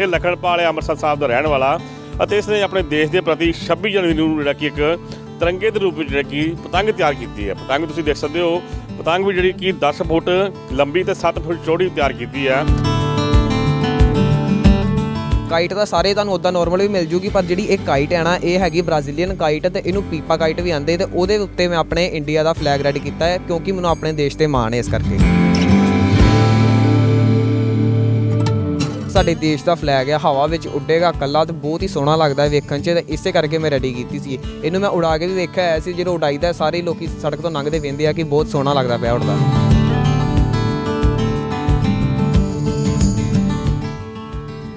ਇਹ ਲਖਣਪਾਲ ਹੈ, ਅੰਮ੍ਰਿਤਸਰ ਸਾਹਿਬ ਦਾ ਰਹਿਣ ਵਾਲਾ ਅਤੇ ਇਸ ਨੇ ਆਪਣੇ ਦੇਸ਼ ਦੇ ਪ੍ਰਤੀ 26 ਜਨਵਰੀ ਨੂੰ ਜਿਹੜਾ ਕਿ ਇੱਕ ਤਿਰੰਗੇ ਦੇ ਰੂਪ ਵਿੱਚ ਜਿਹੜਾ ਕਿ ਪਤੰਗ ਤਿਆਰ ਕੀਤੀ ਹੈ। ਪਤੰਗ ਤੁਸੀਂ ਦੇਖ ਸਕਦੇ ਹੋ, ਪਤੰਗ ਵੀ ਜਿਹੜੀ ਕਿ 10 ਫੁੱਟ ਲੰਬੀ ਤੇ 7 ਫੁੱਟ ਚੌੜੀ ਤਿਆਰ ਕੀਤੀ ਹੈ। ਕਾਈਟ ਤਾਂ ਸਾਰੇ ਤੁਹਾਨੂੰ ਉਦਾਂ ਨਾਰਮਲ ਵੀ ਮਿਲ ਜੂਗੀ, ਪਰ ਜਿਹੜੀ ਇਹ ਕਾਈਟ ਹੈ ਨਾ, ਇਹ ਹੈਗੀ ਬ੍ਰਾਜ਼ੀਲੀਅਨ ਕਾਈਟ ਤੇ ਇਹਨੂੰ ਪੀਪਾ ਕਾਈਟ ਵੀ ਆਂਦੇ ਤੇ ਉਹਦੇ ਉੱਤੇ ਮੈਂ ਆਪਣੇ ਇੰਡੀਆ ਦਾ ਫਲੈਗ ਰੈਡੀ ਕੀਤਾ ਹੈ, ਕਿਉਂਕਿ ਮੈਨੂੰ ਆਪਣੇ ਦੇਸ਼ ਤੇ ਮਾਣ ਹੈ ਇਸ ਕਰਕੇ। ਸਾਡੇ ਦੇਸ਼ ਦਾ ਫਲੈਗ ਹੈ ਹਵਾ ਵਿੱਚ ਉੱਡੇਗਾ, ਕੱਲਾ ਤੇ ਬਹੁਤ ਹੀ ਸੋਹਣਾ ਲੱਗਦਾ ਹੈ ਵੇਖਣ 'ਚ ਤੇ ਇਸੇ ਕਰਕੇ ਮੈਂ ਰੈਡੀ ਕੀਤੀ ਸੀ। ਇਹਨੂੰ ਮੈਂ ਉਡਾ ਕੇ ਵੀ ਵੇਖਿਆ ਹੋਇਆ ਸੀ ਜਦੋਂ ਉਡਾਈਦਾ ਸਾਰੇ ਲੋਕੀ ਸੜਕ ਤੋਂ ਲੰਘਦੇ ਵੇਂਦੇ ਆ ਕਿ ਬਹੁਤ ਸੋਹਣਾ ਲੱਗਦਾ ਪਿਆ ਉੱਡਦਾ।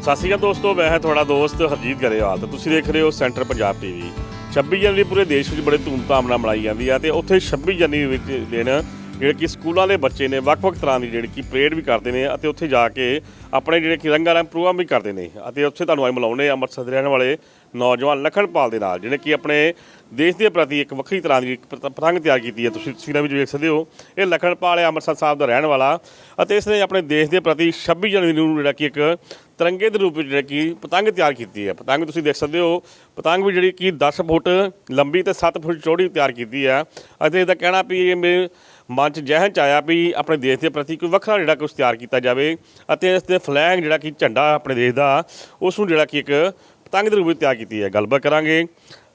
ਸਤਿ ਸ਼੍ਰੀ ਅਕਾਲ ਦੋਸਤੋ, ਮੈਂ ਹਾਂ ਤੁਹਾਡਾ ਦੋਸਤ ਹਰਜੀਤ ਗਰੇਵਾਲ ਤੇ ਤੁਸੀਂ ਦੇਖ ਰਹੇ ਹੋ ਸੈਂਟਰ ਪੰਜਾਬ ਟੀਵੀ 26 ਜਨਵਰੀ ਪੂਰੇ ਦੇਸ਼ ਵਿੱਚ ਬੜੇ ਧੂਮਧਾਮ ਨਾਲ ਮਨਾਈ ਜਾਂਦੀ ਆ ਤੇ ਉੱਥੇ 26 ਜਨਵਰੀ ਵਿੱਚ ਦਿਨ ਜਿਹੜੇ ਕਿ ਸਕੂਲਾਂ ਦੇ ਬੱਚੇ ਨੇ, ਵੱਖ-ਵੱਖ ਤਰ੍ਹਾਂ ਦੀ ਜਿਹੜੀ ਕਿ ਪਰੇਡ ਵੀ ਕਰਦੇ ਨੇ ਅਤੇ ਉੱਥੇ ਜਾ ਕੇ ਆਪਣੇ ਜਿਹੜੇ ਕਿ ਰੰਗਾਂ ਰੰਗ ਪ੍ਰੋਗਰਾਮ ਵੀ ਕਰਦੇ ਨੇ ਅਤੇ ਉੱਥੇ ਤੁਹਾਨੂੰ ਅੱਜ ਮਿਲਾਉਣੇ ਆ ਅੰਮ੍ਰਿਤਸਰ ਦੇ ਰਹਿਣ ਵਾਲੇ ਨੌਜਵਾਨ ਲਖਣਪਾਲ ਦੇ ਨਾਲ ਜਿਹੜੇ ਕਿ ਆਪਣੇ ਦੇਸ਼ ਦੇ ਪ੍ਰਤੀ ਇੱਕ ਵੱਖਰੀ ਤਰ੍ਹਾਂ ਦੀ ਪਤ- ਪਤੰਗ ਤਿਆਰ ਕੀਤੀ ਹੈ। ਤੁਸੀਂ ਤਸਵੀਰਾਂ ਵਿੱਚ ਵੇਖ ਸਕਦੇ ਹੋ। ਇਹ ਲਖਣਪਾਲ ਹੈ, ਅੰਮ੍ਰਿਤਸਰ ਸਾਹਿਬ ਦਾ ਰਹਿਣ ਵਾਲਾ ਅਤੇ ਇਸ ਨੇ ਆਪਣੇ ਦੇਸ਼ ਦੇ ਪ੍ਰਤੀ 26 ਜਨਵਰੀ ਨੂੰ ਜਿਹੜਾ ਕਿ ਇੱਕ ਤਿਰੰਗੇ ਦੇ ਰੂਪ ਵਿੱਚ ਜਿਹੜਾ ਕਿ ਪਤੰਗ ਤਿਆਰ ਕੀਤੀ ਹੈ। ਪਤੰਗ ਤੁਸੀਂ ਦੇਖ ਸਕਦੇ ਹੋ, ਪਤੰਗ ਵੀ ਜਿਹੜੀ ਕਿ 10 ਫੁੱਟ ਲੰਬੀ ਤੇ 7 ਫੁੱਟ ਚੌੜੀ ਤਿਆਰ ਕੀਤੀ ਹੈ ਅਤੇ ਇਹਦਾ ਕਹਿਣਾ ਵੀ ਇਹ ਮੇਰੇ ਮਨ ਚ ਜਹਨ ਚ ਆਇਆ ਵੀ ਆਪਣੇ ਦੇਸ਼ ਦੇ ਪ੍ਰਤੀ ਕੋਈ ਵੱਖਰਾ ਜਿਹੜਾ ਕੁਝ ਤਿਆਰ ਕੀਤਾ ਜਾਵੇ ਅਤੇ ਇਸ ਦੇ ਫਲੈਗ ਜਿਹੜਾ ਕਿ ਝੰਡਾ ਆਪਣੇ ਦੇਸ਼ ਦਾ ਉਸ ਨੂੰ ਜਿਹੜਾ ਕਿ ਇੱਕ ਪਤੰਗ ਦੇ ਰੂਪ ਵਿੱਚ ਤਿਆਰ ਕੀਤੀ ਹੈ। ਗੱਲਬਾਤ ਕਰਾਂਗੇ।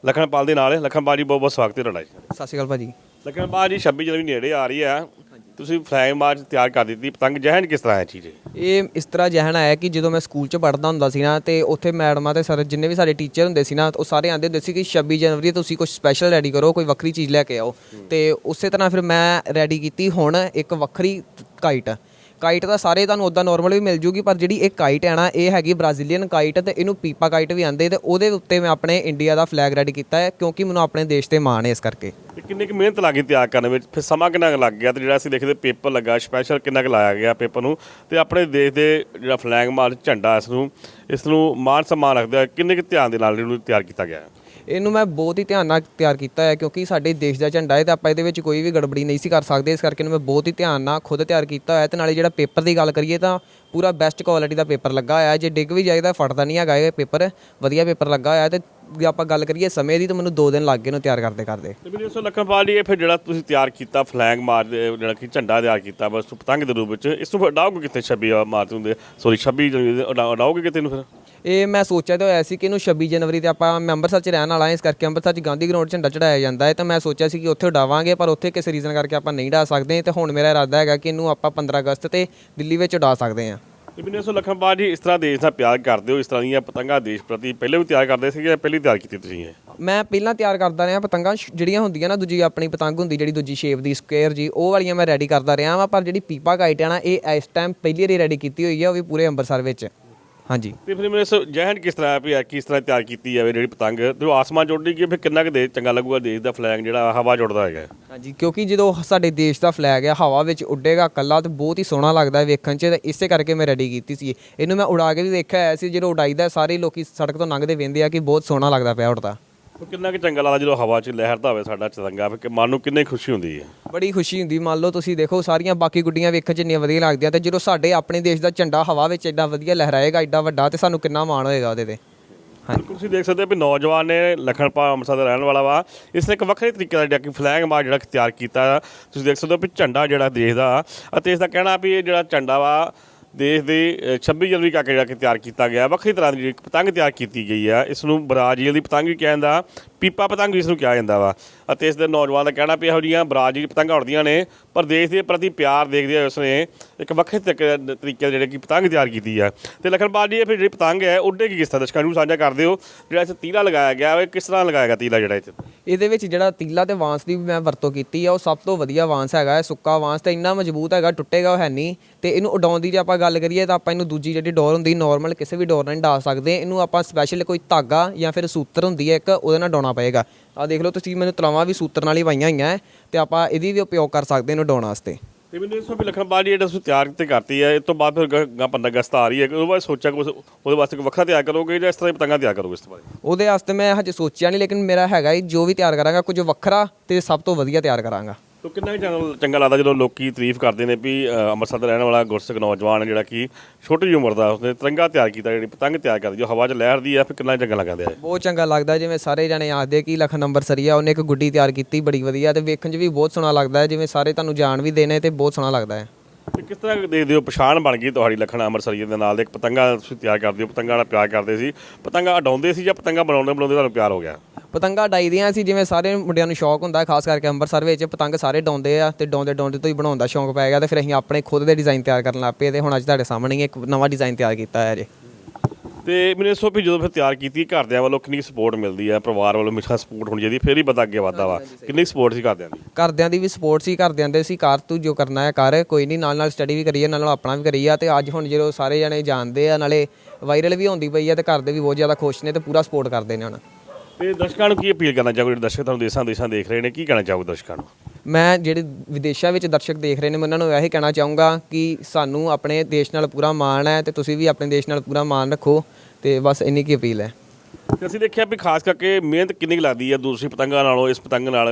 ਲਖਨਪਾਲ ਦੇ ਨਾਲ, ਲਖਨਪਾਲ ਜੀ ਬਹੁਤ ਬਹੁਤ ਸਵਾਗਤ ਹੈ ਤੁਹਾਡਾ ਜੀ। ਸਤਿ ਸ਼੍ਰੀ ਅਕਾਲ ਭਾਜੀ। ਲਖਨਪਾਲ ਜੀ 26 ਜਨਵਰੀ ਨੇੜੇ ਆ ਰਹੀ ਹੈ। ਤੁਸੀਂ ਫਲੈਗ ਮਾਰਚ ਤਿਆਰ ਕਰ ਦਿੱਤੀ। ਪਤੰਗ ਜਹਨ ਕਿਸ ਤਰ੍ਹਾਂ ਹੈ ਚੀਜ਼ ਇਹ ਇਸ ਤਰ੍ਹਾਂ ਜਹਨ ਆਇਆ ਕਿ ਜਦੋਂ ਮੈਂ ਸਕੂਲ 'ਚ ਪੜ੍ਹਦਾ ਹੁੰਦਾ ਸੀ ਨਾ, ਤੇ ਉੱਥੇ ਮੈਡਮਾਂ ਤੇ ਸਰ ਜਿੰਨੇ ਵੀ ਸਾਡੇ ਟੀਚਰ ਹੁੰਦੇ ਸੀ ਨਾ, ਉਹ ਸਾਰੇ ਆਂਦੇ ਹੁੰਦੇ ਸੀ ਕਿ 26 ਜਨਵਰੀ ਤੁਸੀਂ ਕੁਝ ਸਪੈਸ਼ਲ ਰੈਡੀ ਕਰੋ, ਕੋਈ ਵੱਖਰੀ ਚੀਜ਼ ਲੈ ਕੇ ਆਓ। ਤੇ ਉਸੇ ਤਰ੍ਹਾਂ ਫਿਰ ਮੈਂ ਰੈਡੀ ਕੀਤੀ ਹੁਣ ਇੱਕ ਵੱਖਰੀ ਕਾਈਟ ਕਾਈਟ ਤਾਂ ਸਾਰੇ ਤੁਹਾਨੂੰ ਉਦਾਂ ਨਾਰਮਲ ਵੀ ਮਿਲ ਜੂਗੀ, ਪਰ ਜਿਹੜੀ ਇਹ ਕਾਈਟ ਹੈ ਨਾ, ਇਹ ਹੈਗੀ ਬ੍ਰਾਜ਼ੀਲੀਅਨ ਕਾਈਟ ਤੇ ਇਹਨੂੰ ਪੀਪਾ ਕਾਈਟ ਵੀ ਆਂਦੇ ਤੇ ਉਹਦੇ ਉੱਤੇ ਮੈਂ ਆਪਣੇ ਇੰਡੀਆ ਦਾ ਫਲੈਗ ਰੈਡੀ ਕੀਤਾ ਹੈ, ਕਿਉਂਕਿ ਮੈਨੂੰ ਆਪਣੇ ਦੇਸ਼ ਤੇ ਮਾਣ ਹੈ ਇਸ ਕਰਕੇ। ਤੇ ਕਿੰਨੀ ਕੁ ਮਿਹਨਤ ਲੱਗੀ ਤਿਆਰ ਕਰਨ ਵਿੱਚ? ਫਿਰ ਸਮਾਂ ਕਿੰਨਾ ਕੁ ਲੱਗ ਗਿਆ ਤੇ ਜਿਹੜਾ ਅਸੀਂ ਦੇਖਦੇ ਪੇਪਰ ਲੱਗਾ ਸਪੈਸ਼ਲ ਕਿੰਨਾ ਕੁ ਲਾਇਆ ਗਿਆ ਪੇਪਰ ਨੂੰ? ਤੇ ਆਪਣੇ ਦੇਸ਼ ਦੇ ਜਿਹੜਾ ਫਲੈਗ ਮਾਰਚ ਝੰਡਾ ਇਸ ਨੂੰ ਇਸ ਨੂੰ ਮਾਨ ਸਨਮਾਨ ਰੱਖਦੇ ਹੋਏ ਕਿੰਨੇ ਕੁ ਧਿਆਨ ਦੇ ਨਾਲ ਇਹਨੂੰ ਤਿਆਰ ਕੀਤਾ ਗਿਆ ਹੈ? ਇਹਨੂੰ ਮੈਂ ਬਹੁਤ ਹੀ ਧਿਆਨ ਨਾਲ ਤਿਆਰ ਕੀਤਾ ਹੈ ਕਿਉਂਕਿ ਸਾਡੇ ਦੇਸ਼ ਦਾ ਝੰਡਾ ਹੈ ਤੇ ਆਪਾਂ ਇਹਦੇ ਵਿੱਚ ਕੋਈ ਵੀ ਗੜਬੜੀ ਨਹੀਂ ਸੀ ਕਰ ਸਕਦੇ, ਇਸ ਕਰਕੇ ਇਹਨੂੰ ਮੈਂ ਬਹੁਤ ਹੀ ਧਿਆਨ ਨਾਲ ਖੁਦ ਤਿਆਰ ਕੀਤਾ ਹੋਇਆ ਤੇ ਨਾਲੇ ਜਿਹੜਾ ਪੇਪਰ ਦੀ ਗੱਲ ਕਰੀਏ ਤਾਂ ਪੂਰਾ ਬੈਸਟ ਕੁਆਲਿਟੀ ਦਾ ਪੇਪਰ ਲੱਗਾ ਹੋਇਆ ਜੇ ਡਿੱਗ ਵੀ ਜਾਏਗਾ ਫਟਦਾ ਨਹੀਂ ਹੈਗਾ ਇਹ ਪੇਪਰ, ਵਧੀਆ ਪੇਪਰ ਲੱਗਾ ਹੋਇਆ ਤੇ ਜੇ ਆਪਾਂ ਗੱਲ ਕਰੀਏ ਸਮੇਂ ਦੀ ਤਾਂ ਮੈਨੂੰ 2 ਦਿਨ ਲੱਗ ਗਏ ਨੂੰ ਤਿਆਰ ਕਰਦੇ ਕਰਦੇ। ਤੇ ਮੈਨੂੰ ਇਸ ਲਖਨਪਾਲ ਜੀ, ਇਹ ਫਿਰ ਜਿਹੜਾ ਤੁਸੀਂ ਤਿਆਰ ਕੀਤਾ ਫਲੈਗ ਮਾਰਚ ਜਿਹੜਾ ਕਿ ਝੰਡਾ ਤਿਆਰ ਕੀਤਾ, ਬਸ ਪਤੰਗ ਦੇ ਰੂਪ ਵਿੱਚ, ਇਸ ਨੂੰ ਫਿਰ ਉਡਾਓਗੇ ਕਿੱਥੇ 26 ਹੁੰਦੇ ਸੌਰੀ 26 ਜਨਵਰੀ ਕਿਤੇ ਨੂੰ ਫਿਰ? ਇਹ ਮੈਂ ਸੋਚਿਆ ਤਾਂ ਹੋਇਆ ਸੀ ਕਿ ਇਹਨੂੰ 26 ਜਨਵਰੀ ਤੇ ਆਪਾਂ ਮੈਂ ਅੰਮ੍ਰਿਤਸਰ 'ਚ ਰਹਿਣ ਵਾਲਾ ਹਾਂ ਇਸ ਕਰਕੇ ਅੰਮ੍ਰਿਤਸਰ 'ਚ ਗਾਂਧੀ ਗਰਾਊਂਡ ਝੰਡਾ ਚੜਾਇਆ ਜਾਂਦਾ ਹੈ। ਤਾਂ ਮੈਂ ਸੋਚਿਆ ਸੀ ਕਿ ਉੱਥੇ ਉਡਾਵਾਂਗੇ ਪਰ ਉੱਥੇ ਕਿਸੇ ਰੀਜ਼ਨ ਕਰਕੇ ਆਪਾਂ ਨਹੀਂ ਉਡਾ ਸਕਦੇ ਤੇ ਹੁਣ ਮੇਰਾ ਇਰਾਦਾ ਹੈਗਾ ਕਿ ਇਹਨੂੰ ਆਪਾਂ 15 ਅਗਸਤ ਤੇ ਦਿੱਲੀ ਵਿੱਚ ਉਡਾ ਸਕਦੇ ਹਾਂ। ਤੇ ਮੈਨੂੰ ਇਸ ਲਖਨਪਾਲ ਜੀ ਇਸ ਤਰ੍ਹਾਂ ਦੇਸ਼ ਦਾ ਪਿਆਰ ਕਰਦੇ ਹੋ ਇਸ ਤਰ੍ਹਾਂ ਦੀਆਂ ਪਤੰਗਾਂ ਦੇਸ਼ ਪ੍ਰਤੀ ਪਹਿਲੇ ਵੀ ਤਿਆਰ ਕਰਦੇ ਸੀਗੇ ਜਾਂ ਪਹਿਲੀ ਤਿਆਰ ਕੀਤੀ ਤੁਸੀਂ ਇਹ? ਮੈਂ ਪਹਿਲਾਂ ਤਿਆਰ ਕਰਦਾ ਰਿਹਾ ਪਤੰਗਾਂ ਸ਼- ਜਿਹੜੀਆਂ ਹੁੰਦੀਆਂ ਨਾ ਦੂਜੀ ਆਪਣੀ ਪਤੰਗ ਹੁੰਦੀ ਜਿਹੜੀ ਦੂਜੀ ਸ਼ੇਪ ਦੀ ਸਕੁਅਰ ਜੀ ਉਹ ਵਾਲੀਆਂ ਮੈਂ ਰੈਡੀ ਕਰਦਾ ਰਿਹਾ ਵਾਂ ਪਰ ਜਿਹੜੀ ਪੀਪਾ ਕਾਈਟ ਹੈ ਨਾ ਇਹ ਇਸ ਟਾਈਮ ਪਹਿਲੀ ਵਾਰੀ ਰੈਡੀ ਕੀਤੀ ਹੋਈ ਹੈ ਉਹ ਵੀ ਪੂਰੇ ਅੰਮ੍ਰਿਤਸਰ ਵਿੱਚ। ਹਾਂਜੀ। ਤੇ ਫਿਰ ਇਸ ਜਹਨ ਕਿਸ ਤਰ੍ਹਾਂ ਵੀ ਕਿਸ ਤਰ੍ਹਾਂ ਤਿਆਰ ਕੀਤੀ ਜਾਵੇ ਜਿਹੜੀ ਪਤੰਗ? ਤੇ ਉਹ ਆਸਮਾਨ ਜੁੜਦੀ ਕਿ ਫਿਰ ਕਿੰਨਾ ਕੁ ਦੇ ਚੰਗਾ ਲੱਗੂਗਾ ਦੇਸ਼ ਦਾ ਫਲੈਗ ਜਿਹੜਾ ਹਵਾ ਜੁੜਦਾ ਹੈਗਾ। ਹਾਂਜੀ ਕਿਉਂਕਿ ਜਦੋਂ ਸਾਡੇ ਦੇਸ਼ ਦਾ ਫਲੈਗ ਹੈ ਹਵਾ ਵਿੱਚ ਉੱਡੇਗਾ ਕੱਲਾ ਤੇ ਬਹੁਤ ਹੀ ਸੋਹਣਾ ਲੱਗਦਾ ਹੈ ਵੇਖਣ 'ਚ ਤੇ ਇਸੇ ਕਰਕੇ ਮੈਂ ਰੈਡੀ ਕੀਤੀ ਸੀ। ਇਹਨੂੰ ਮੈਂ ਉਡਾ ਕੇ ਵੀ ਵੇਖਿਆ ਹੋਇਆ ਸੀ ਜਦੋਂ ਉਡਾਈਦਾ ਸਾਰੇ ਲੋਕੀ ਸੜਕ ਤੋਂ ਲੰਘਦੇ ਵੇਂਦੇ ਆ ਕਿ ਬਹੁਤ ਸੋਹਣਾ ਲੱਗਦਾ ਪਿਆ ਉੱਡਦਾ। ਉਹ ਕਿੰਨਾ ਕੁ ਚੰਗਾ ਲੱਗਦਾ ਜਦੋਂ ਹਵਾ 'ਚ ਲਹਿਰਦਾ ਹੋਵੇ ਸਾਡਾ ਚਤੰਗਾ ਫਿਰ ਕਿ ਮਨ ਨੂੰ ਕਿੰਨੀ ਖੁਸ਼ੀ ਹੁੰਦੀ ਹੈ? ਬੜੀ ਖੁਸ਼ੀ ਹੁੰਦੀ ਮੰਨ ਲਓ ਤੁਸੀਂ ਦੇਖੋ ਸਾਰੀਆਂ ਬਾਕੀ ਗੁੱਡੀਆਂ ਵੇਖਣ 'ਚ ਇੰਨੀਆਂ ਵਧੀਆ ਲੱਗਦੀਆਂ ਤੇ ਜਦੋਂ ਸਾਡੇ ਆਪਣੇ ਦੇਸ਼ ਦਾ ਝੰਡਾ ਹਵਾ ਵਿੱਚ ਐਡਾ ਵਧੀਆ ਲਹਿਰਾਏਗਾ ਐਡਾ ਵੱਡਾ ਤੇ ਸਾਨੂੰ ਕਿੰਨਾ ਮਾਣ ਹੋਏਗਾ ਉਹਦੇ ਤੇ। ਬਿਲਕੁਲ ਤੁਸੀਂ ਦੇਖ ਸਕਦੇ ਹੋ ਵੀ ਨੌਜਵਾਨ ਨੇ ਲਖਨਪਾਲ ਅੰਮ੍ਰਿਤਸਰ ਦਾ ਰਹਿਣ ਵਾਲਾ ਵਾ। ਇਸ ਨੇ ਇੱਕ ਵੱਖਰੇ ਤਰੀਕੇ ਦਾ ਜਿਹੜਾ ਕਿ ਫਲੈਗ ਮਾਰ ਜਿਹੜਾ ਤਿਆਰ ਕੀਤਾ। ਤੁਸੀਂ ਦੇਖ ਸਕਦੇ ਹੋ ਵੀ ਝੰਡਾ ਜਿਹੜਾ ਦੇਸ਼ ਦਾ ਅਤੇ ਇਸ ਦਾ ਕਹਿਣਾ ਵੀ ਇਹ ਜਿਹੜਾ ਝੰਡਾ ਵਾ ਦੇਸ਼ ਦੇ ਅ, 26 ਜਨਵਰੀ ਕਰਕੇ ਜਿਹੜਾ ਕਿ ਤਿਆਰ ਕੀਤਾ ਗਿਆ ਵੱਖਰੀ ਤਰ੍ਹਾਂ ਦੀ ਜਿਹੜੀ ਪਤੰਗ ਤਿਆਰ ਕੀਤੀ ਗਈ ਆ ਇਸ ਨੂੰ ਬ੍ਰਾਜ਼ੀਲ ਦੀ ਪਤੰਗ ਵੀ ਕਿਹਾ ਜਾਂਦਾ। ਪੀਪਾ ਪਤੰਗ ਵੀ ਇਸ ਨੂੰ ਕਿਹਾ ਜਾਂਦਾ ਵਾ। ਅਤੇ ਇਸ ਦੇ ਨੌਜਵਾਨ ਦਾ ਕਹਿਣਾ ਵੀ ਇਹੋ ਜਿਹੀਆਂ ਬਰਾਜ਼ੀਲ ਪਤੰਗਾਂ ਉੜਦੀਆਂ ਨੇ, ਪਰ ਦੇਸ਼ ਦੇ ਪ੍ਰਤੀ ਪਿਆਰ ਦੇਖਦੇ ਹੋਏ ਉਸਨੇ ਇੱਕ ਵੱਖਰੇ ਤਰੀਕੇ ਤਰੀਕੇ ਜਿਹੜੇ ਕਿ ਪਤੰਗ ਤਿਆਰ ਕੀਤੀ ਆ। ਤੇ ਲਖਨਪਾਲ ਜੀ, ਇਹ ਫਿਰ ਜਿਹੜੀ ਪਤੰਗ ਹੈ ਉੱਡੇਗੀ ਕਿਸ ਤਰ੍ਹਾਂ? ਦਰਸ਼ਕਾਂ ਨੂੰ ਸਾਂਝਾ ਕਰ ਦਿਓ। ਜਿਹੜਾ ਇਸ ਤੀਲਾ ਲਗਾਇਆ ਗਿਆ, ਉਹ ਕਿਸ ਤਰ੍ਹਾਂ ਲਗਾਇਆ ਗਿਆ ਤੀਲਾ ਜਿਹੜਾ ਇਹ ਇਹਦੇ ਵਿੱਚ ਜਿਹੜਾ ਤੀਲਾ ਤੇ ਵਾਂਸ ਦੀ ਵੀ ਮੈਂ ਵਰਤੋਂ ਕੀਤੀ ਆ, ਉਹ ਸਭ ਤੋਂ ਵਧੀਆ ਵਾਂਸ ਹੈਗਾ ਹੈ, ਸੁੱਕਾ ਵਾਂਸ ਤੇ ਇੰਨਾ ਮਜ਼ਬੂਤ ਹੈਗਾ, ਟੁੱਟੇਗਾ ਉਹ ਹੈ ਨਹੀਂ। ਤੇ ਇਹਨੂੰ ਉਡਾਉਣ ਦੀ ਜੇ ਆਪਾਂ ਗੱਲ ਕਰੀਏ, ਤਾਂ ਆਪਾਂ ਇਹਨੂੰ ਦੂਜੀ ਜਿਹੜੀ ਡੋਰ ਹੁੰਦੀ ਨਾਰਮਲ ਕਿਸੇ ਵੀ ਡੋਰ ਨਾਲ ਨਹੀਂ ਡਾ ਸਕਦੇ। ਇਹਨੂੰ ਆਪਾਂ ਸਪੈਸ਼ਲ ਕੋਈ ਧਾਗਾ ਜਾਂ ਫਿਰ ਸੂਤਰ ਹੁੰਦੀ ਹੈ, ਇੱਕ ਉਹਦੇ ਨਾਲ ਡਾਉਣਾ ਪਏਗਾ। ਆ ਦੇਖ ਲਓ ਤੁਸੀਂ ਮੈਨੂੰ ਤਲਾਵਾਂ ਵੀ ਸੂਤਰ ਨਾਲ ਹੀ ਪਾਈਆਂ ਹੋਈਆਂ ਤੇ ਆਪਾਂ ਇਹਦੀ ਵੀ ਉਪਯੋਗ ਕਰ ਸਕਦੇ ਇਹਨੂੰ ਡਾਉਣ ਵਾਸਤੇ। ਤੇ ਮੈਨੂੰ ਇਸ ਵੀ ਲਖਨਪਾਲ ਜੀ ਜਿਹੜਾ ਤੁਸੀਂ ਤਿਆਰ ਤੇ ਕਰਤੀ ਹੈ ਇਸ ਤੋਂ ਬਾਅਦ ਫਿਰ ਗ- ਗਾਂ 15 ਅਗਸਤ ਆ ਰਹੀ ਹੈ ਉਹਦੇ ਬਾਅਦ ਸੋਚਿਆ ਕਿ ਉਹਦੇ ਵਾਸਤੇ ਕੋਈ ਵੱਖਰਾ ਤਿਆਰ ਕਰੋਗੇ ਜਾਂ ਇਸ ਤਰ੍ਹਾਂ ਹੀ ਪਤੰਗਾਂ ਤਿਆਰ ਕਰੋਗੇ ਇਸ ਤੋਂ ਬਾਅਦ? ਉਹਦੇ ਵਾਸਤੇ ਮੈਂ ਹਜੇ ਸੋਚਿਆ ਨਹੀਂ ਲੇਕਿਨ ਮੇਰਾ ਹੈਗਾ ਜੋ ਵੀ ਤਿਆਰ ਕਰਾਂਗਾ ਕੁਝ ਵੱਖਰਾ ਤੇ ਸਭ ਤੋਂ ਵਧੀਆ ਤਿਆਰ ਕਰਾਂਗਾ। ਤੋ ਕਿੰਨਾ ਕੁ ਚੰਗਾ- ਚੰਗਾ ਲੱਗਦਾ ਜਦੋਂ ਲੋਕੀ ਤਾਰੀਫ ਕਰਦੇ ਨੇ ਵੀ ਅ, ਅੰਮ੍ਰਿਤਸਰ ਦਾ ਰਹਿਣ ਵਾਲਾ ਗੁਰਸਿੱਖ ਨੌਜਵਾਨ ਹੈ ਜਿਹੜਾ ਕਿ ਛੋਟੀ ਜਿਹੀ ਉਮਰ ਦਾ ਉਸਨੇ ਤਿਰੰਗਾ ਤਿਆਰ ਕੀਤਾ ਜਿਹੜੀ ਪਤੰਗ ਤਿਆਰ ਕਰਦੀ ਜੋ ਹਵਾ 'ਚ ਲਹਿਰਦੀ ਆ ਫਿਰ ਕਿੰਨਾ ਚੰਗਾ ਲੱਗਦਾ ਹੈ ਬਹੁਤ ਚੰਗਾ ਲੱਗਦਾ ਜਿਵੇਂ ਸਾਰੇ ਜਣੇ ਆਖਦੇ ਕਿ ਲੱਖ ਨੰਬਰ ਸਰੀਆ ਉਹਨੇ ਇੱਕ ਗੁੱਡੀ ਤਿਆਰ ਕੀਤੀ ਬੜੀ ਵਧੀਆ ਤੇ ਵੇਖਣ 'ਚ ਵੀ ਬਹੁਤ ਸੋਹਣਾ ਲੱਗਦਾ ਹੈ ਜਿਵੇਂ ਸਾਰੇ ਤੁਹਾਨੂੰ ਜਾਣ ਵੀ ਦੇਣੇ ਤੇ ਬਹੁਤ ਸੋਹਣਾ ਲੱਗਦਾ ਹੈ। ਤੇ ਕਿਸ ਤਰ੍ਹਾਂ ਦੇਖਦੇ ਹੋ ਪਛਾਣ ਬਣ ਗਈ ਤੁਹਾਡੀ ਲੱਖਣ ਅੰਮ੍ਰਿਤਸਰੀਏ ਦੇ ਨਾਲ ਦੇ ਇੱਕ ਪਤੰਗਾ ਤੁਸੀਂ ਤਿਆਰ ਕਰਦੇ ਹੋ ਪਤੰਗਾ ਨਾਲ ਪਿਆਰ ਕਰਦੇ ਸੀ ਪਤੰਗਾ ਉਡਾਉਂਦੇ ਸੀ ਜਾਂ ਪਤੰਗਾ ਬਣਾਉਂਦੇ ਬਣਾਉਂਦੇ ਤੁਹਾਨੂੰ ਪਿਆਰ ਹੋ ਗਿਆ? ਪਤੰਗਾ ਡਾਈਦੀਆਂ ਸੀ ਜਿਵੇਂ ਸਾਰੇ ਮੁੰਡਿਆਂ ਨੂੰ ਸ਼ੌਕ ਹੁੰਦਾ ਹੈ, ਖਾਸ ਕਰਕੇ ਅੰਮ੍ਰਿਤਸਰ ਵਿੱਚ ਪਤੰਗ ਸਾਰੇ ਡਾਉਂਦੇ ਆ ਤੇ ਡਾਉਂਦੇ ਡਾਉਂਦੇ ਤੋਂ ਹੀ ਬਣਾਉਣ ਦਾ ਸ਼ੌਕ ਪੈ ਗਿਆ ਤੇ ਫਿਰ ਅਸੀਂ ਆਪਣੇ ਖੁਦ ਦੇ ਡਿਜ਼ਾਈਨ ਤਿਆਰ ਕਰਨ ਲੱਗ ਪਏ ਤੇ ਹੁਣ ਅੱਜ ਤੁਹਾਡੇ ਸਾਹਮਣੇ ਹੀ ਇੱਕ ਨਵਾਂ ਡਿਜ਼ਾਈਨ ਤਿਆਰ ਕੀਤਾ ਹੈ ਜੀ ਤੇ ਮੈਨੂੰ ਤੋਂ ਵੀ ਜਦੋਂ ਫਿਰ ਤਿਆਰ ਕੀਤੀ ਘਰਦਿਆਂ ਵੱਲੋਂ ਕਿੰਨੀ ਸਪੋਰਟ ਮਿਲਦੀ ਹੈ ਪਰਿਵਾਰ ਵੱਲੋਂ ਮਿੱਠਾ ਸਪੋਰਟ ਹੋਣੀ ਚਾਹੀਦੀ ਫਿਰ ਹੀ ਬੰਦਾ ਅੱਗੇ ਵਧਦਾ ਵਾ। ਕਿੰਨੀ ਸਪੋਰਟ ਸੀ ਘਰਦਿਆਂ ਦੀ? ਘਰਦਿਆਂ ਦੀ ਵੀ ਸਪੋਰਟ ਸੀ ਘਰਦਿਆਂ ਦੇ ਸੀ ਕਰ ਤੂੰ ਜੋ ਕਰਨਾ ਹੈ ਕਰ ਕੋਈ ਨਹੀਂ ਨਾਲ ਨਾਲ ਸਟੱਡੀ ਵੀ ਕਰੀਏ ਨਾਲ ਨਾਲ ਆਪਣਾ ਵੀ ਕਰੀਏ ਤੇ ਅੱਜ ਹੁਣ ਜਦੋਂ ਸਾਰੇ ਜਣੇ ਜਾਣਦੇ ਆ ਨਾਲੇ ਵਾਇਰਲ ਵੀ ਹੁੰਦੀ ਪਈ ਆ ਤੇ ਘਰ ਦੇ ਵੀ ਬਹੁਤ ਜ਼ਿਆਦਾ ਖੁਸ਼ ਨੇ ਤੇ ਪੂਰਾ ਸਪੋਰਟ ਕਰਦੇ ਨੇ ਹੁਣ। ਤੇ ਦਰਸ਼ਕਾਂ ਨੂੰ ਕੀ ਅਪੀਲ ਕਰਨਾ ਚਾਹੋਗੇ? ਜਿਹੜੇ ਦਰਸ਼ਕ ਤੁਹਾਨੂੰ ਦੇਸ਼ਾਂ ਦੇਸ਼ਾਂ ਦੇਖ ਰਹੇ ਨੇ ਕੀ ਕਹਿਣਾ ਚਾਹੋਗੇ ਦਰਸ਼ਕਾਂ ਨੂੰ? ਮੈਂ ਜਿਹੜੇ ਵਿਦੇਸ਼ਾਂ ਵਿੱਚ ਦਰਸ਼ਕ ਦੇਖ ਰਹੇ ਨੇ ਮੈਂ ਉਹਨਾਂ ਨੂੰ ਇਹ ਕਹਿਣਾ ਚਾਹੂੰਗਾ ਕਿ ਸਾਨੂੰ ਆਪਣੇ ਦੇਸ਼ ਨਾਲ ਪੂਰਾ ਮਾਣ ਹੈ ਤੇ ਤੁਸੀਂ ਵੀ ਆਪਣੇ ਦੇਸ਼ ਨਾਲ ਪੂਰਾ ਮਾਣ ਰੱਖੋ ਤੇ ਬਸ ਇੰਨੀ ਕੀ ਅਪੀਲ ਹੈ। ਤੇ ਅਸੀਂ ਦੇਖਿਆ ਵੀ ਖਾਸ ਕਰਕੇ ਮਿਹਨਤ ਕਿੰਨੀ ਕੁ ਲੱਗਦੀ ਹੈ ਦੂਸਰੀ ਪਤੰਗਾਂ ਨਾਲੋਂ ਇਸ ਪਤੰਗ ਨਾਲ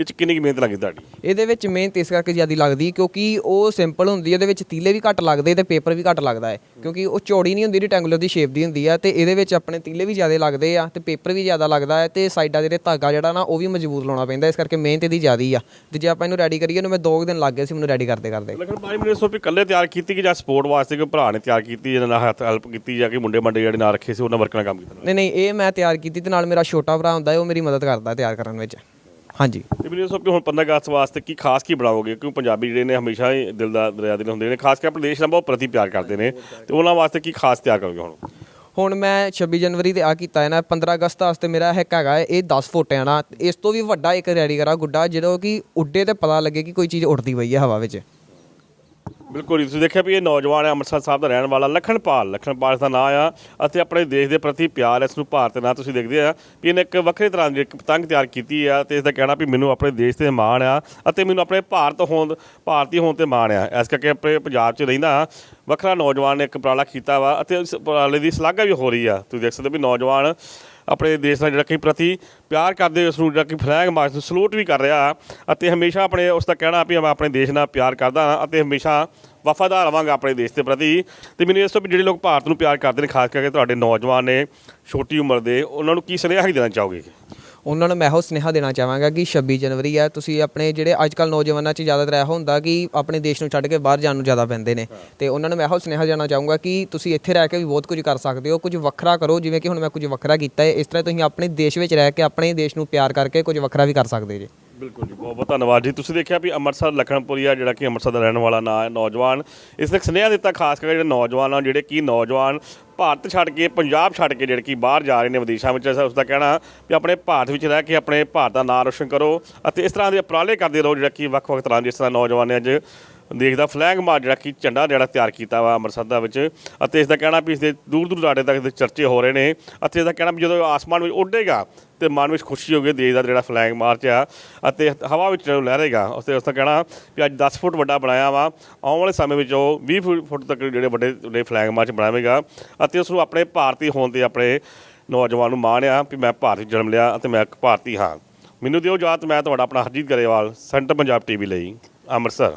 ਇਹ ਚ ਕਿੰਨੀ ਕੁ ਮਿਹਨਤ ਲੱਗਦੀ ਤੁਹਾਡੀ? ਇਹਦੇ ਵਿੱਚ ਮਿਹਨਤ ਇਸ ਕਰਕੇ ਜ਼ਿਆਦਾ ਲੱਗਦੀ ਕਿਉਂਕਿ ਉਹ ਸਿੰਪਲ ਹੁੰਦੀ ਹੈ ਉਹਦੇ ਵਿੱਚ ਤੀਲੇ ਵੀ ਘੱਟ ਲੱਗਦੇ ਤੇ ਪੇਪਰ ਵੀ ਘੱਟ ਲੱਗਦਾ ਹੈ। ਕਿਉਂਕਿ ਉਹ ਚੌੜੀ ਨਹੀਂ ਹੁੰਦੀ ਰੈਕਟੈਂਗੂਲਰ ਦੀ ਸ਼ੇਪ ਦੀ ਹੁੰਦੀ ਆ ਤੇ ਇਹਦੇ ਵਿੱਚ ਆਪਣੇ ਤੀਲੇ ਵੀ ਜ਼ਿਆਦਾ ਲੱਗਦੇ ਆ ਤੇ ਪੇਪਰ ਵੀ ਜ਼ਿਆਦਾ ਲੱਗਦਾ ਹੈ ਤੇ ਸਾਈਡਾਂ ਦੇ ਜਿਹੜੇ ਧਾਗਾ ਜਿਹੜਾ ਨਾ ਉਹ ਵੀ ਮਜ਼ਬੂਤ ਲਾਉਣਾ ਪੈਂਦਾ ਇਸ ਕਰਕੇ ਮਿਹਨਤ ਇਹਦੀ ਜ਼ਿਆਦੀ ਆ। ਤੇ ਜੇ ਆਪਾਂ ਇਹਨੂੰ ਰੈਡੀ ਕਰੀਏ ਇਹਨੂੰ ਮੈਂ 2 ਦਿਨ ਲੱਗ ਗਏ ਸੀ ਮੈਨੂੰ ਰੈਡੀ ਕਰਦੇ ਕਰਦੇ। ਲੇਕਿਨ ਬਾਈ ਮੈਨੂੰ ਵੀ ਇਕੱਲੇ ਤਿਆਰ ਕੀਤੀ ਕਿ ਜਾਂ ਸਪੋਰਟ ਵਾਸਤੇ ਕੋਈ ਭਰਾ ਨੇ ਤਿਆਰ ਕੀਤੀ ਜਿਹਨਾਂ ਨਾਲ ਹੱਥ ਹੈਲਪ ਕੀਤੀ ਜਾਂ ਕਿ ਮੁੰਡੇ ਮੰਡੇ ਜਿਹੜੇ ਨਾਲ ਰੱਖੇ ਸੀ ਉਹਨਾਂ ਵਰਕਰਾਂ ਕੰਮ ਕੀਤਾ? ਨਹੀਂ ਨਹੀਂ ਇਹ ਮੈਂ ਤਿਆਰ ਕੀਤੀ ਤੇ ਨਾਲ ਮੇਰਾ ਛੋਟਾ ਭਰਾ ਹੁੰਦਾ ਹੈ ਉਹ ਮੇਰੀ ਮਦਦ ਕਰਦਾ ਤਿਆਰ ਕਰਨ ਵਿੱਚ। ਹਾਂਜੀ। ਤੇ ਮੈਨੂੰ ਇਸ ਤੋਂ ਵੀ ਹੁਣ 15 ਅਗਸਤ ਵਾਸਤੇ ਕੀ ਖਾਸ ਕੀ ਬਣਾਓਗੇ ਕਿਉਂਕਿ ਪੰਜਾਬੀ ਜਿਹੜੇ ਨੇ ਹਮੇਸ਼ਾ ਹੀ ਦਿਲ ਦਾ ਦਰਿਆ ਦਿਲ ਹੁੰਦੇ ਨੇ ਖਾਸ ਕਰਕੇ ਆਪਣੇ ਦੇਸ਼ ਨਾਲ ਬਹੁਤ ਪ੍ਰਤੀ ਪਿਆਰ ਕਰਦੇ ਨੇ। ਤੇ ਉਹਨਾਂ ਵਾਸਤੇ ਕੀ ਖਾਸ ਤਿਆਰ ਕਰੋਗੇ ਹੁਣ? ਹੁਣ ਮੈਂ 26 ਜਨਵਰੀ ਤੇ ਆ ਕੀਤਾ ਹੈ ਨਾ 15 ਅਗਸਤ ਵਾਸਤੇ ਮੇਰਾ ਇੱਕ ਹੈਗਾ ਇਹ 10 ਫੁੱਟ ਆ ਨਾ ਇਸ ਤੋਂ ਵੀ ਵੱਡਾ ਇੱਕ ਰੈਡੀ ਕਰਾ ਗੁੱਡਾ ਜਦੋਂ ਕਿ ਉੱਡੇ ਤੇ ਪਤਾ ਲੱਗੇ ਕਿ ਕੋਈ ਚੀਜ਼ ਉੱਡਦੀ ਪਈ ਹੈ ਹਵਾ ਵਿੱਚ। ਬਿਲਕੁਲ ਜੀ, ਤੁਸੀਂ ਦੇਖਿਆ ਵੀ ਇਹ ਨੌਜਵਾਨ ਹੈ ਅੰਮ੍ਰਿਤਸਰ ਸਾਹਿਬ ਦਾ ਰਹਿਣ ਵਾਲਾ ਲਖਣਪਾਲ। ਲਖਣਪਾਲ ਦਾ ਨਾਂ ਆ ਅਤੇ ਆਪਣੇ ਦੇਸ਼ ਦੇ ਪ੍ਰਤੀ ਪਿਆਰ ਹੈ ਇਸ ਨੂੰ ਭਾਰਤ ਨਾਲ ਤੁਸੀਂ ਦੇਖਦੇ ਆ। ਵੀ ਇਹਨੇ ਇੱਕ ਵੱਖਰੇ ਤਰ੍ਹਾਂ ਦੀ ਇੱਕ ਪਤੰਗ ਤਿਆਰ ਕੀਤੀ ਆ ਤੇ ਇਸ ਦਾ ਕਹਿਣਾ ਵੀ ਮੈਨੂੰ ਆਪਣੇ ਦੇਸ਼ ਤੇ ਮਾਣ ਆ ਅਤੇ ਮੈਨੂੰ ਆਪਣੇ ਭਾਰਤ ਹੋਣ ਭਾਰਤੀ ਹੋਣ ਤੇ ਮਾਣ ਆ। ਇਸ ਕਰਕੇ ਆਪਣੇ ਪੰਜਾਬ 'ਚ ਰਹਿੰਦਾ ਵੱਖਰਾ ਨੌਜਵਾਨ ਨੇ ਇੱਕ ਉਪਰਾਲਾ ਕੀਤਾ ਵਾ ਅਤੇ ਉਸ ਉਪਰਾਲੇ ਦੀ ਸ਼ਲਾਘਾ ਵੀ ਹੋ ਰਹੀ ਆ। ਤੁਸੀਂ ਦੇਖ ਸਕਦੇ ਹੋ ਵੀ ਨੌਜਵਾਨ ਆਪਣੇ ਦੇਸ਼ ਨਾਲ ਜਿਹੜਾ ਕਿ ਪ੍ਰਤੀ ਪਿਆਰ ਕਰਦੇ ਉਸ ਨੂੰ ਜਿਹੜਾ ਕਿ ਫਲੈਗ ਮਾਰਚ ਨੂੰ ਸਲੂਟ ਵੀ ਕਰ ਰਿਹਾ ਅਤੇ ਹਮੇਸ਼ਾ ਆਪਣੇ ਉਸ ਦਾ ਕਹਿਣਾ ਵੀ ਮੈਂ ਆਪਣੇ ਦੇਸ਼ ਨਾਲ ਪਿਆਰ ਕਰਦਾ ਹਾਂ ਅਤੇ ਹਮੇਸ਼ਾ ਵਫਾਦਾਰ ਰਵਾਂਗਾ ਆਪਣੇ ਦੇਸ਼ ਦੇ ਪ੍ਰਤੀ। ਤੇ ਮੈਨੂੰ ਇਸ ਤੋਂ ਵੀ ਜਿਹੜੇ ਲੋਕ ਭਾਰਤ ਨੂੰ ਪਿਆਰ ਕਰਦੇ ਨੇ, ਖਾਸ ਕਰਕੇ ਤੁਹਾਡੇ ਨੌਜਵਾਨ ਨੇ, ਛੋਟੀ ਉਮਰ ਦੇ, ਉਹਨਾਂ ਨੂੰ ਕੀ ਸੁਨੇਹਾ ਹੀ ਦੇਣਾ ਚਾਹੋਗੇ? ਉਹਨਾਂ ਨੂੰ ਮੈਂ ਇਹੋ ਸੁਨੇਹਾ ਦੇਣਾ ਚਾਹਾਂਗਾ ਕਿ 26 ਜਨਵਰੀ ਹੈ ਤੁਸੀਂ ਆਪਣੇ ਜਿਹੜੇ ਅੱਜ ਕੱਲ ਨੌਜਵਾਨਾਂ 'ਚ ਜ਼ਿਆਦਾਤਰ ਇਹੋ ਹੁੰਦਾ ਕਿ ਆਪਣੇ ਦੇਸ਼ ਨੂੰ ਛੱਡ ਕੇ ਬਾਹਰ ਜਾਣ ਨੂੰ ਜ਼ਿਆਦਾ ਪੈਂਦੇ ਨੇ। ਤੇ ਉਹਨਾਂ ਨੂੰ ਮੈਂ ਇਹੋ ਸੁਨੇਹਾ ਦੇਣਾ ਚਾਹੂੰਗਾ ਕਿ ਤੁਸੀਂ ਇੱਥੇ ਰਹਿ ਕੇ ਵੀ ਬਹੁਤ ਕੁਝ ਕਰ ਸਕਦੇ ਹੋ ਕੁਝ ਵੱਖਰਾ ਕਰੋ ਜਿਵੇਂ ਕਿ ਹੁਣ ਮੈਂ ਕੁਝ ਵੱਖਰਾ ਕੀਤਾ ਹੈ ਇਸ ਤਰ੍ਹਾਂ ਤੁਸੀਂ ਆਪਣੇ ਦੇਸ਼ ਵਿੱਚ ਰਹਿ ਕੇ ਆਪਣੇ ਦੇਸ਼ ਨੂੰ ਪਿਆਰ ਕਰਕੇ ਕੁਝ ਵੱਖਰਾ ਵੀ ਕਰ ਸਕਦੇ ਜੀ। ਬਿਲਕੁਲ ਜੀ ਬਹੁਤ ਬਹੁਤ ਧੰਨਵਾਦ ਜੀ। ਤੁਸੀਂ ਦੇਖਿਆ ਵੀ ਅੰਮ੍ਰਿਤਸਰ ਲਖਣਪੁਰੀਆ ਜਿਹੜਾ ਕਿ ਅੰਮ੍ਰਿਤਸਰ ਦਾ ਰਹਿਣ ਵਾਲਾ ਨਾ ਨੌਜਵਾਨ। ਇਸ ਨੇ ਸੁਨੇਹਾ ਦਿੱਤਾ ਖਾਸ ਕਰਕੇ ਜਿਹੜੇ ਨੌਜਵਾਨ ਆ ਜਿਹੜੇ ਕੀ ਨੌਜਵਾਨ ਭਾਰਤ ਛੱਡ ਕੇ, ਪੰਜਾਬ ਛੱਡ ਕੇ ਜਿਹੜੇ ਕਿ ਬਾਹਰ ਜਾ ਰਹੇ ਨੇ ਵਿਦੇਸ਼ਾਂ ਵਿੱਚ ਉਸ ਦਾ ਕਹਿਣਾ ਵੀ ਆਪਣੇ ਭਾਰਤ ਵਿੱਚ ਰਹਿ ਕੇ ਆਪਣੇ ਭਾਰਤ ਦਾ ਨਾਮ ਰੋਸ਼ਨ ਕਰੋ ਅਤੇ ਇਸ ਤਰ੍ਹਾਂ ਦੇ ਉਪਰਾਲੇ ਕਰਦੇ ਰਹੋ ਜਿਹੜਾ ਕਿ ਵੱਖ-ਵੱਖ ਤਰ੍ਹਾਂ ਦੇ ਜਿਸ ਤਰ੍ਹਾਂ ਨੌਜਵਾਨ ਨੇ ਅੱਜ ਦੇਸ਼ ਦਾ ਫਲੈਗ ਮਾਰ ਜਿਹੜਾ ਕਿ ਝੰਡਾ ਜਿਹੜਾ ਤਿਆਰ ਕੀਤਾ ਵਾ ਅੰਮ੍ਰਿਤਸਰ ਦਾ ਵਿੱਚ, ਅਤੇ ਇਸ ਦਾ ਕਹਿਣਾ ਵੀ ਇਸ ਦੇ ਦੂਰ ਦੂਰ ਦਰਾਡੇ ਤੱਕ ਦੇ ਚਰਚੇ ਹੋ ਰਹੇ ਨੇ, ਅਤੇ ਇਸ ਦਾ ਕਹਿਣਾ ਵੀ ਜਦੋਂ ਆਸਮਾਨ ਵਿੱਚ ਉੱਡੇਗਾ ਤੇ ਮਨ ਵਿੱਚ ਖੁਸ਼ੀ ਹੋਗੀ ਦੇਸ਼ ਦਾ ਜਿਹੜਾ ਫਲੈਗ ਮਾਰਚ ਆ, ਅਤੇ ਹਵਾ ਵਿੱਚ ਜਦੋਂ ਲਹਿਰੇਗਾ ਉਸ ਤੇ ਉਸ ਦਾ ਕਹਿਣਾ ਵੀ ਅੱਜ 10 ਫੁੱਟ ਵੱਡਾ ਬਣਾਇਆ ਵਾ, ਆਉਣ ਵਾਲੇ ਸਮੇਂ ਵਿੱਚ ਉਹ 20 ਫੁੱਟ- ਫੁੱਟ ਤੱਕ ਜਿਹੜੇ ਵੱਡੇ ਵੱਡੇ ਫਲੈਗ ਮਾਰਚ ਬਣਾਵੇਗਾ, ਅਤੇ ਉਸ ਨੂੰ ਆਪਣੇ ਭਾਰਤੀ ਹੋਣ ਤੇ ਆਪਣੇ ਨੌਜਵਾਨ ਨੂੰ ਮਾਣ ਆ ਵੀ ਮੈਂ ਭਾਰਤ ਜਨਮ ਲਿਆ ਅਤੇ ਮੈਂ ਇੱਕ ਭਾਰਤੀ ਹਾਂ। ਮੈਨੂੰ ਦਿਓ ਜਾਤ ਮੈਂ ਤੁਹਾਡਾ ਆਪਣਾ ਹਰਜੀਤ ਗਰੇਵਾਲ, ਸੈਂਟਰ ਪੰਜਾਬ ਟੀਵੀ ਲਈ, ਅੰਮ੍ਰਿਤਸਰ।